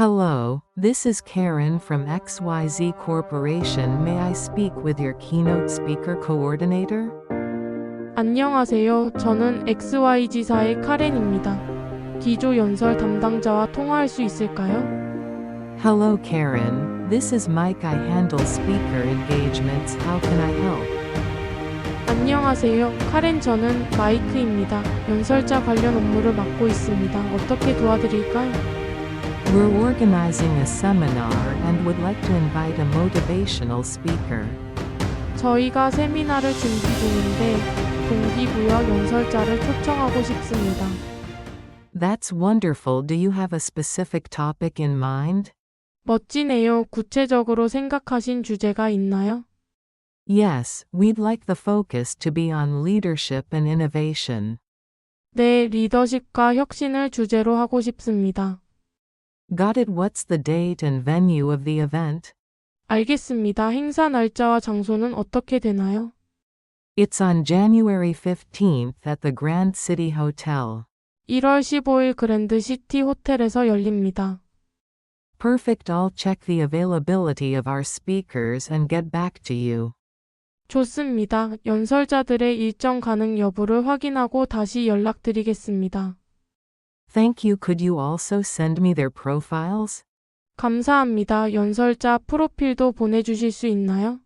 Hello, this is Karen from XYZ Corporation. May I speak with your keynote speaker coordinator? 안녕하세요. 저는 XYG사의 카렌입니다. 기조 연설 담당자와 통화할 수 있을까요? Hello, Karen. This is Mike. I handle speaker engagements. How can I help? 안녕하세요. 카렌 저는 마이크입니다. 연설자 관련 업무를 맡고 있습니다. 어떻게 도와드릴까요? We're organizing a seminar and would like to invite a motivational speaker. 저희가 세미나를 준비 중인데 동기부여 연설자를 초청하고 싶습니다. That's wonderful. Do you have a specific topic in mind? 멋지네요. 구체적으로 생각하신 주제가 있나요? Yes, we'd like the focus to be on leadership and innovation. 네, 리더십과 혁신을 주제로 하고 싶습니다. Got it? What's the date and venue of the event? 알겠습니다. 행사 날짜와 장소는 어떻게 되나요? It's on January 15th at the Grand City Hotel. 1월 15일 그랜드 시티 호텔에서 열립니다. Perfect. I'll check the availability of our speakers and get back to you. 좋습니다. 연설자들의 일정 가능 여부를 확인하고 다시 연락드리겠습니다. Thank you. Could you also send me their profiles? 감사합니다. 연설자 프로필도 보내주실 수 있나요?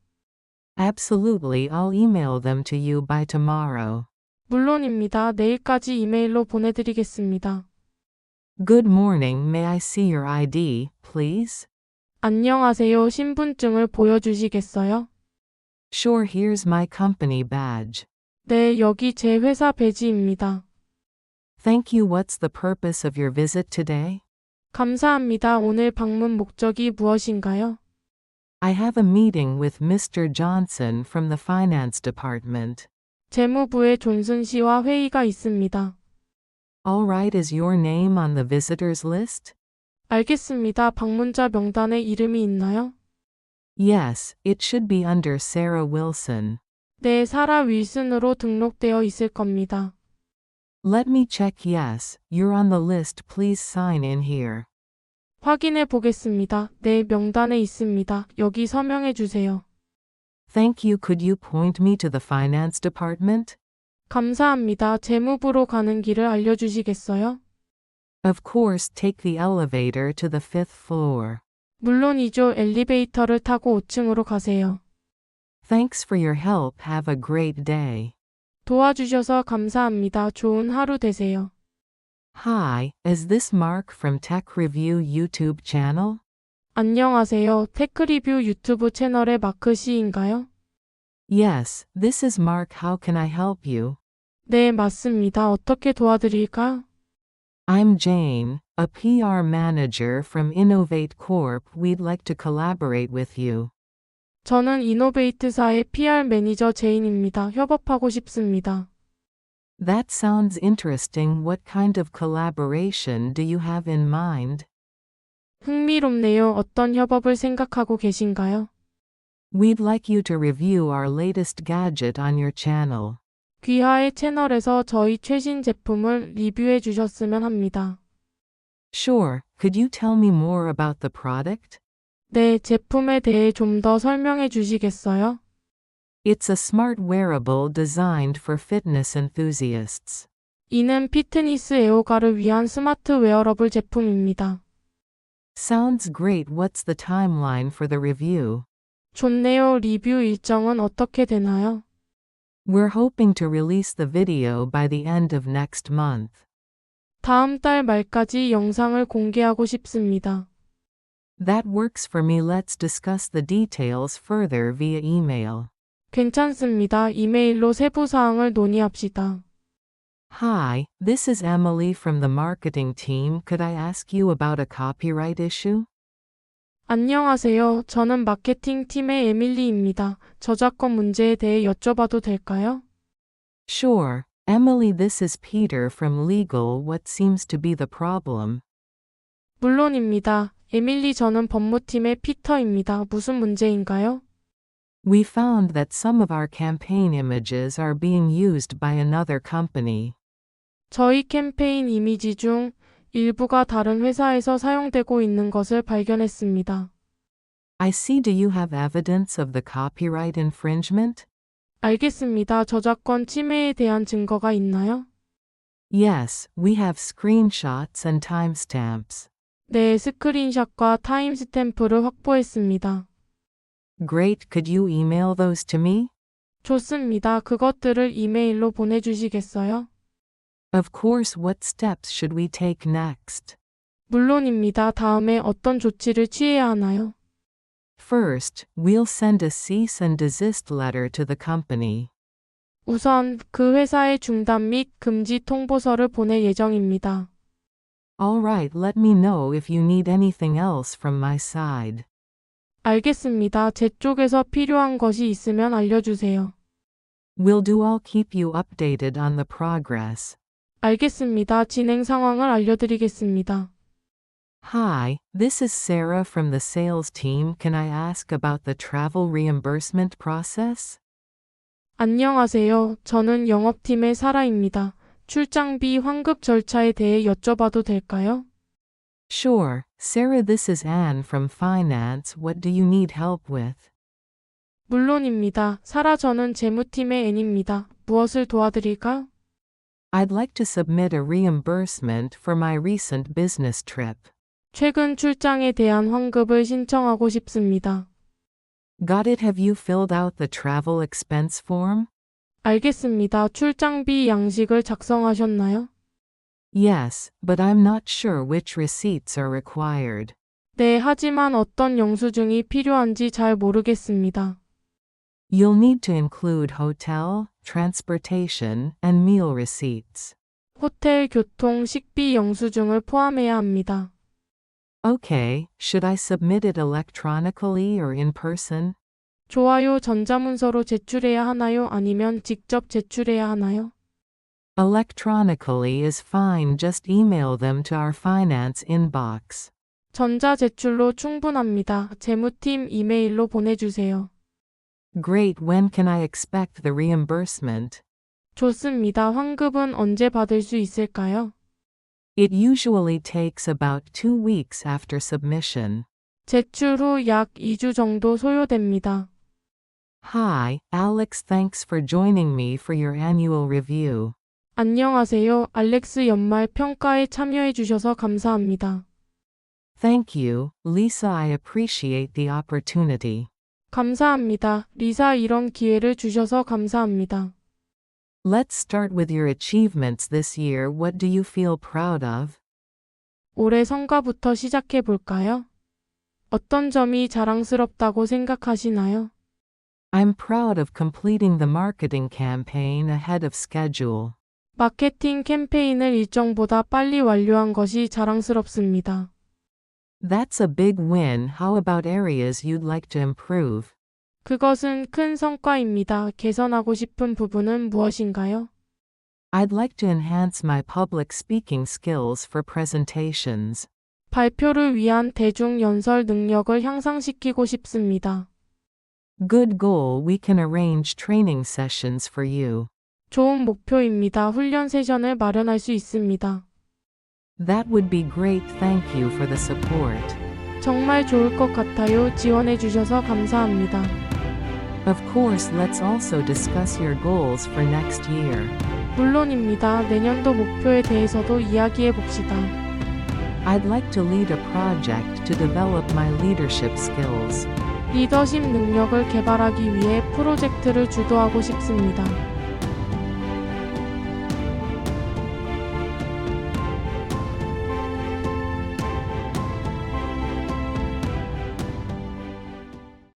Absolutely. I'll email them to you by tomorrow. 물론입니다. 내일까지 이메일로 보내드리겠습니다. Good morning. May I see your ID, please? 안녕하세요. 신분증을 보여주시겠어요? Sure. Here's my company badge. 네, 여기 제 회사 배지입니다. Thank you. What's the purpose of your visit today? 감사합니다. 오늘 방문 목적이 무엇인가요? I have a meeting with Mr. Johnson from the finance department. 재무부의 존슨 씨와 회의가 있습니다. All right. Is your name on the visitors list? 알겠습니다. 방문자 명단에 이름이 있나요? Yes, it should be under Sarah Wilson. 네, 사라 윌슨으로 등록되어 있을 겁니다. Let me check. Yes, you're on the list. Please sign in here. 확인해 보겠습니다. 네, 명단에 있습니다. 여기 서명해 주세요. Thank you. Could you point me to the finance department? 감사합니다. 재무부로 가는 길을 알려주시겠어요? Of course, take the elevator to the fifth floor. 물론이죠. 엘리베이터를 타고 5층으로 가세요. Thanks for your help. Have a great day. 도와주셔서 감사합니다. 좋은 하루 되세요. Hi, is this Mark from Tech Review YouTube channel? 안녕하세요. 테크리뷰 유튜브 채널의 마크 씨인가요? Yes, this is Mark. How can I help you? 네, 맞습니다. 어떻게 도와드릴까요? I'm Jane, a PR manager from Innovate Corp. We'd like to collaborate with you. 저는 이노베이트사의 PR 매니저 제인입니다. 협업하고 싶습니다. That sounds interesting. What kind of collaboration do you have in mind? 흥미롭네요. 어떤 협업을 생각하고 계신가요? We'd like you to review our latest gadget on your channel. 귀하의 채널에서 저희 최신 제품을 리뷰해 주셨으면 합니다. Sure, could you tell me more about the product? 네, 제품에 대해 좀 더 설명해 주시겠어요? It's a smart wearable designed for fitness enthusiasts. 이는 피트니스 애호가를 위한 스마트 웨어러블 제품입니다. Sounds great. What's the timeline for the review? 좋네요. 리뷰 일정은 어떻게 되나요? We're hoping to release the video by the end of next month. 다음 달 말까지 영상을 공개하고 싶습니다. That works for me. Let's discuss the details further via email. 괜찮습니다. 이메일로 세부 사항을 논의합시다. Hi, this is Emily from the marketing team. Could I ask you about a copyright issue? 안녕하세요. 저는 마케팅 팀의 에밀리입니다. 저작권 문제에 대해 여쭤봐도 될까요? Sure. Emily, this is Peter from legal. What seems to be the problem? 물론입니다. 에밀리 저는 법무팀의 피터입니다. 무슨 문제인가요? We found that some of our campaign images are being used by another company. 저희 캠페인 이미지 중 일부가 다른 회사에서 사용되고 있는 것을 발견했습니다. I see. Do you have evidence of the copyright infringement? 알겠습니다. 저작권 침해에 대한 증거가 있나요? Yes, we have screenshots and timestamps. 네, 스크린샷과 타임스탬프를 확보했습니다. Great. Could you email those to me? 좋습니다. 그것들을 이메일로 보내주시겠어요? Of course. What steps should we take next? 물론입니다. 다음에 어떤 조치를 취해야 하나요? First, we'll send a cease and desist letter to the company. 우선 그 회사에 중단 및 금지 통보서를 보낼 예정입니다. Alright, let me know if you need anything else from my side. 알겠습니다. 제 쪽에서 필요한 것이 있으면 알려주세요. Will do. I'll keep you updated on the progress. 알겠습니다. 진행 상황을 알려드리겠습니다. Hi, this is Sarah from the sales team. Can I ask about the travel reimbursement process? 안녕하세요. 저는 영업팀의 사라입니다. 출장비 환급 절차에 대해 여쭤봐도 될까요? Sure, Sarah, this is Anne from finance. What do you need help with? 물론입니다. 사라 저는 재무팀의 앤입니다. 무엇을 도와드릴까요? I'd like to submit a reimbursement for my recent business trip. 최근 출장에 대한 환급을 신청하고 싶습니다. Got it? Have you filled out the travel expense form? 알겠습니다. 출장비 양식을 작성하셨나요? Yes, but I'm not sure which receipts are required. 네, 하지만 어떤 영수증이 필요한지 잘 모르겠습니다. You'll need to include hotel, transportation, and meal receipts. 호텔, 교통, 식비 영수증을 포함해야 합니다. Okay, should I submit it electronically or in person? 좋아요 전자문서로 제출해야 하나요? 아니면 직접 제출해야 하나요? Electronically is fine, just email them to our finance inbox. 전자 제출로 충분합니다. 재무팀 이메일로 보내주세요. Great, when can I expect the reimbursement? 좋습니다. 환급은 언제 받을 수 있을까요? It usually takes about two weeks after submission. 제출 후 약 2주 정도 소요됩니다. Hi, Alex, thanks for joining me for your annual review. 안녕하세요. 알렉스 연말 평가에 참여해 주셔서 감사합니다. Thank you, Lisa. I appreciate the opportunity. 감사합니다. 리사 이런 기회를 주셔서 감사합니다. Let's start with your achievements this year. What do you feel proud of? 올해 성과부터 시작해 볼까요? 어떤 점이 자랑스럽다고 생각하시나요? I'm proud of completing the marketing campaign ahead of schedule. 마케팅 캠페인을 일정보다 빨리 완료한 것이 자랑스럽습니다. That's a big win. How about areas you'd like to improve? 그것은 큰 성과입니다. 개선하고 싶은 부분은 무엇인가요? I'd like to enhance my public speaking skills for presentations. 발표를 위한 대중 연설 능력을 향상시키고 싶습니다. Good goal. We can arrange training sessions for you. 좋은 목표입니다. 훈련 세션을 마련할 수 있습니다. That would be great. Thank you for the support. 정말 좋을 것 같아요. 지원해 주셔서 감사합니다. Of course, let's also discuss your goals for next year. 물론입니다. 내년도 목표에 대해서도 이야기해 봅시다. I'd like to lead a project to develop my leadership skills. 리더십 능력을 개발하기 위해 프로젝트를 주도하고 싶습니다.